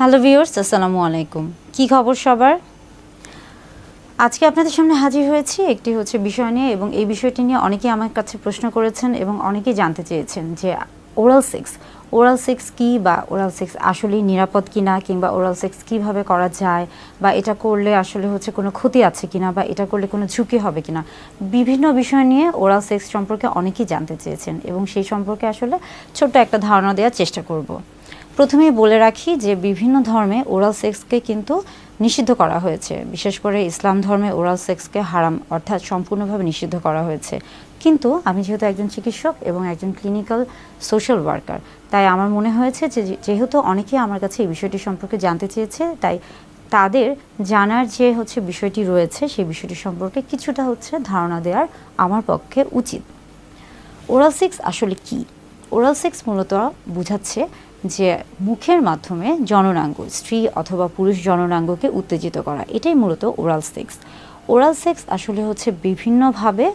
Hello viewers, আসসালামু আলাইকুম। কি খবর সবার? আজকে আপনাদের সামনে হাজির হয়েছি একটি হচ্ছে বিষয় নিয়ে এবং এই বিষয়টি নিয়ে অনেকেই আমার কাছে প্রশ্ন করেছেন এবং অনেকেই জানতে চেয়েছেন যে ওরাল সেক্স ওরাল সেক্স কি বা ওরাল সেক্স আসলেই নিরাপদ কিনা কিংবা ওরাল সেক্স কীভাবে করা যায় বা এটা করলে আসলে হচ্ছে কোনো ক্ষতি আছে কিনা বা এটা করলে কোনো ঝুঁকি হবে কিনা? বিভিন্ন বিষয় নিয়ে ওরাল সেক্স সম্পর্কে অনেকেই জানতে চেয়েছেন এবং সেই সম্পর্কে আসলে ছোট্ট একটা ধারণা দেওয়ার চেষ্টা করব। প্রথমেই বলে রাখি যে বিভিন্ন ধর্মে ওরাল সেক্সকে কিন্তু নিষিদ্ধ করা হয়েছে। বিশেষ করে ইসলাম ধর্মে ওরাল সেক্সকে হারাম অর্থাৎ সম্পূর্ণভাবে নিষিদ্ধ করা হয়েছে। কিন্তু আমি যেহেতু একজন চিকিৎসক এবং একজন ক্লিনিক্যাল সোশ্যাল ওয়ার্কার তাই আমার মনে হয়েছে যে যেহেতু অনেকেই আমার কাছে এই বিষয়টি সম্পর্কে জানতে চেয়েছে, তাই তাদের জানার যে হচ্ছে বিষয়টি রয়েছে, সেই বিষয়টি সম্পর্কে কিছুটা হচ্ছে ধারণা দেওয়ার আমার পক্ষে উচিত। ওরাল সেক্স আসলে কি? ওরাল সেক্স মূলত বোঝাচ্ছে যে মুখের মাধ্যমে জননাঙ্গ, স্ত্রী অথবা পুরুষ জননাঙ্গকে উত্তেজিত করা, এটাই মূলত ওরাল সেক্স ওরাল সেক্স আসলে হচ্ছে বিভিন্নভাবে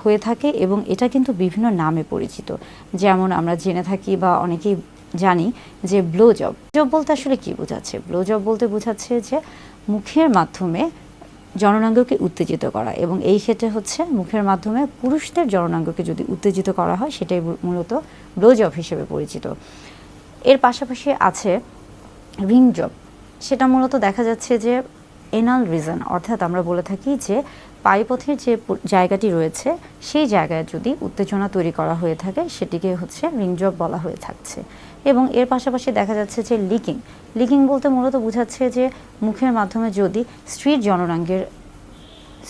হয়ে থাকে এবং এটা কিন্তু বিভিন্ন নামে পরিচিত। যেমন আমরা জেনে থাকি বা অনেকেই জানি যে ব্লো জব জব বলতে আসলে কি বোঝাচ্ছে? ব্লো জব বলতে বোঝাচ্ছে যে মুখের মাধ্যমে জননাঙ্গকে উত্তেজিত করা এবং এই ক্ষেত্রে হচ্ছে মুখের মাধ্যমে পুরুষদের জননাঙ্গকে যদি উত্তেজিত করা হয়, সেটাই মূলত ব্লো জব হিসেবে পরিচিত। এর পাশাপাশি আছে রিং জব সেটা মূলত দেখা যাচ্ছে যে এনাল রিজন, অর্থাৎ আমরা বলে থাকি যে পাইপথের যে জায়গাটি রয়েছে, সেই জায়গায় যদি উত্তেজনা তৈরি করা হয়ে থাকে, সেটিকে হচ্ছে রিং জব বলা হয়ে থাকছে। এবং এর পাশাপাশি দেখা যাচ্ছে যে লিকিং। লিকিং বলতে মূলত বোঝাচ্ছে যে মুখের মাধ্যমে যদি স্ত্রীর জননাঙ্গের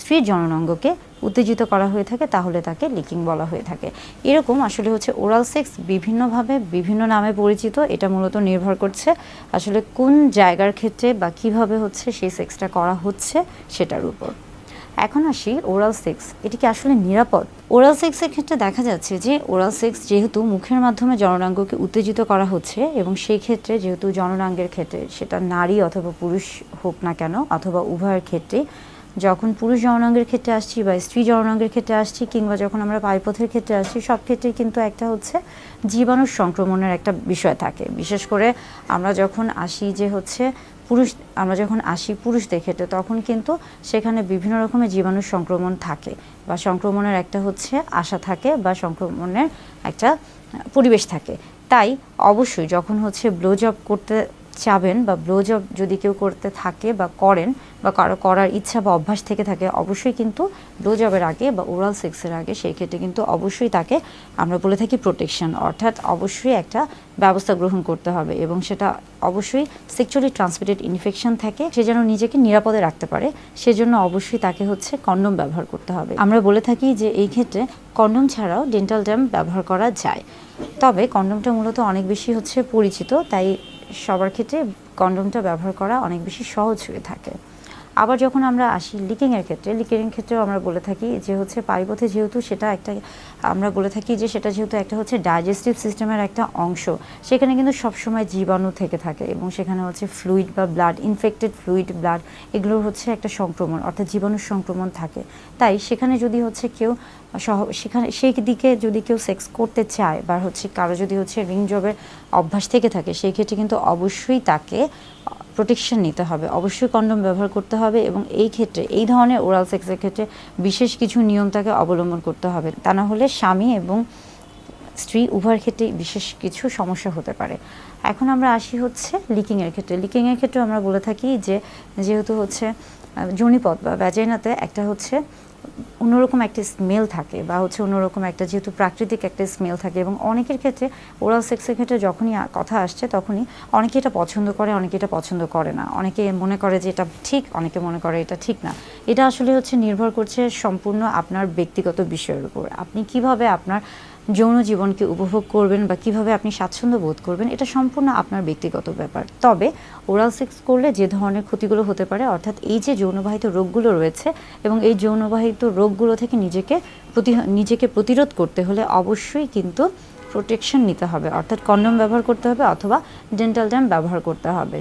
স্ত্রীর জননাঙ্গকে উত্তেজিত করা হয়ে থাকে, তাহলে তাকে লিকিং বলা হয়ে থাকে। এরকম আসলে হচ্ছে ওরাল সেক্স বিভিন্নভাবে, বিভিন্ন নামে পরিচিত, এটা মূলত নির্ভর করছে আসলে কোন জায়গার ক্ষেত্রে বা কীভাবে হচ্ছে সেই সেক্সটা করা হচ্ছে সেটার উপর। এখন আসি ওরাল সেক্স এটি কি আসলে নিরাপদ? ওরাল সেক্সের ক্ষেত্রে দেখা যাচ্ছে যে ওরাল সেক্স যেহেতু মুখের মাধ্যমে জননাঙ্গকে উত্তেজিত করা হচ্ছে এবং সেই ক্ষেত্রে যেহেতু জননাঙ্গের ক্ষেত্রে সেটা নারী অথবা পুরুষ হোক না কেন, অথবা উভয়ের ক্ষেত্রে যখন পুরুষ জননাঙ্গের ক্ষেত্রে আসছি বা স্ত্রী জননাঙ্গের ক্ষেত্রে আসছি কিংবা যখন আমরা পাইপথের ক্ষেত্রে আসছি, সব ক্ষেত্রেই কিন্তু একটা হচ্ছে জীবাণু সংক্রমণের একটা বিষয় থাকে। বিশেষ করে আমরা যখন আসি যে হচ্ছে পুরুষ, আমরা যখন আসি পুরুষদের ক্ষেত্রে, তখন কিন্তু সেখানে বিভিন্ন রকমের জীবাণু সংক্রমণ থাকে বা সংক্রমণের একটা হচ্ছে আশা থাকে বা সংক্রমণের একটা পরিবেশ থাকে। তাই অবশ্যই যখন হচ্ছে ব্লো জব করতে চাবেন বা ব্লো জব যদি কেউ করতে থাকে বা করেন বা কারও করার ইচ্ছা বা অভ্যাস থেকে থাকে, অবশ্যই কিন্তু ব্লো জবের আগে বা ওরাল সেক্সের আগে সেই ক্ষেত্রে কিন্তু অবশ্যই তাকে আমরা বলে থাকি প্রোটেকশন। অর্থাৎ অবশ্যই একটা ব্যবস্থা গ্রহণ করতে হবে এবং সেটা অবশ্যই সেক্সুয়ালি ট্রান্সমিটেড ইনফেকশন থাকে। সে যেন নিজেকে নিরাপদে রাখতে পারে, সেজন্য অবশ্যই তাকে হচ্ছে কন্ডম ব্যবহার করতে হবে। আমরা বলে থাকি যে এই ক্ষেত্রে কন্ডম ছাড়াও ডেন্টাল ড্যাম ব্যবহার করা যায়। তবে কন্ডমটা মূলত অনেক বেশি হচ্ছে পরিচিত, তাই সবার ক্ষেত্রে কন্ডমটা ব্যবহার করা অনেক বেশি সহজ হয়ে থাকে। আবার যখন আমরা আসি লিকিংয়ের ক্ষেত্রে লিকিংয়ের ক্ষেত্রেও আমরা বলে থাকি যে হচ্ছে পাইপথে যেহেতু সেটা একটা, আমরা বলে থাকি যে সেটা যেহেতু একটা হচ্ছে ডাইজেস্টিভ সিস্টেমের একটা অংশ, সেখানে কিন্তু সবসময় জীবাণু থেকে থাকে এবং সেখানে হচ্ছে ফ্লুইড বা ব্লাড ইনফেক্টেড ফ্লুইড ব্লাড এগুলোর হচ্ছে একটা সংক্রমণ, অর্থাৎ জীবাণুর সংক্রমণ থাকে। তাই সেখানে যদি হচ্ছে কেউ সহ, সেখানে, সেই দিকে যদি কেউ সেক্স করতে চায় বা হচ্ছে কারও যদি হচ্ছে রিং জবের অভ্যাস থেকে থাকে, সেই ক্ষেত্রে কিন্তু অবশ্যই তাকে প্রোটেকশন নিতে হবে। অবশ্যই কন্ডম ব্যবহার করতে হবে এবং এই ক্ষেত্রে এই ধরনের ওরাল সেক্সের ক্ষেত্রে বিশেষ কিছু নিয়ম তাকে অবলম্বন করতে হবে। তা না হলে স্বামী এবং স্ত্রী উভয়ের ক্ষেত্রে বিশেষ কিছু সমস্যা হতে পারে। এখন আমরা আসি হচ্ছে লিকিংয়ের ক্ষেত্রে। লিকিংয়ের ক্ষেত্রে আমরা বলে থাকি যে যেহেতু হচ্ছে আহ, যোনিপথ বা ভ্যাজাইনাতে একটা হচ্ছে অন্যরকম একটা স্মেল থাকে বা হচ্ছে অন্যরকম একটা যেহেতু প্রাকৃতিক একটা স্মেল থাকে এবং অনেকের ক্ষেত্রে ওরাল সেক্সের ক্ষেত্রে যখনই কথা আসছে তখনই অনেকে এটা পছন্দ করে, অনেকে এটা পছন্দ করে না। অনেকে মনে করে যে এটা ঠিক, অনেকে মনে করে এটা ঠিক না। এটা আসলে হচ্ছে নির্ভর করছে সম্পূর্ণ আপনার ব্যক্তিগত বিষয়ের উপর। আপনি কীভাবে আপনার যৌন জীবনকে উপভোগ করবেন বা কীভাবে আপনি স্বাচ্ছন্দ্য বোধ করবেন, এটা সম্পূর্ণ আপনার ব্যক্তিগত ব্যাপার। তবে ওরাল সেক্স করলে যে ধরনের ক্ষতিগুলো হতে পারে, অর্থাৎ এই যে যৌনবাহিত রোগগুলো রয়েছে এবং এই যৌনবাহিত রোগগুলো থেকে নিজেকে প্রতি, নিজেকে প্রতিরোধ করতে হলে অবশ্যই কিন্তু প্রোটেকশন নিতে হবে। অর্থাৎ কন্ডম ব্যবহার করতে হবে অথবা ডেন্টাল ড্যাম ব্যবহার করতে হবে।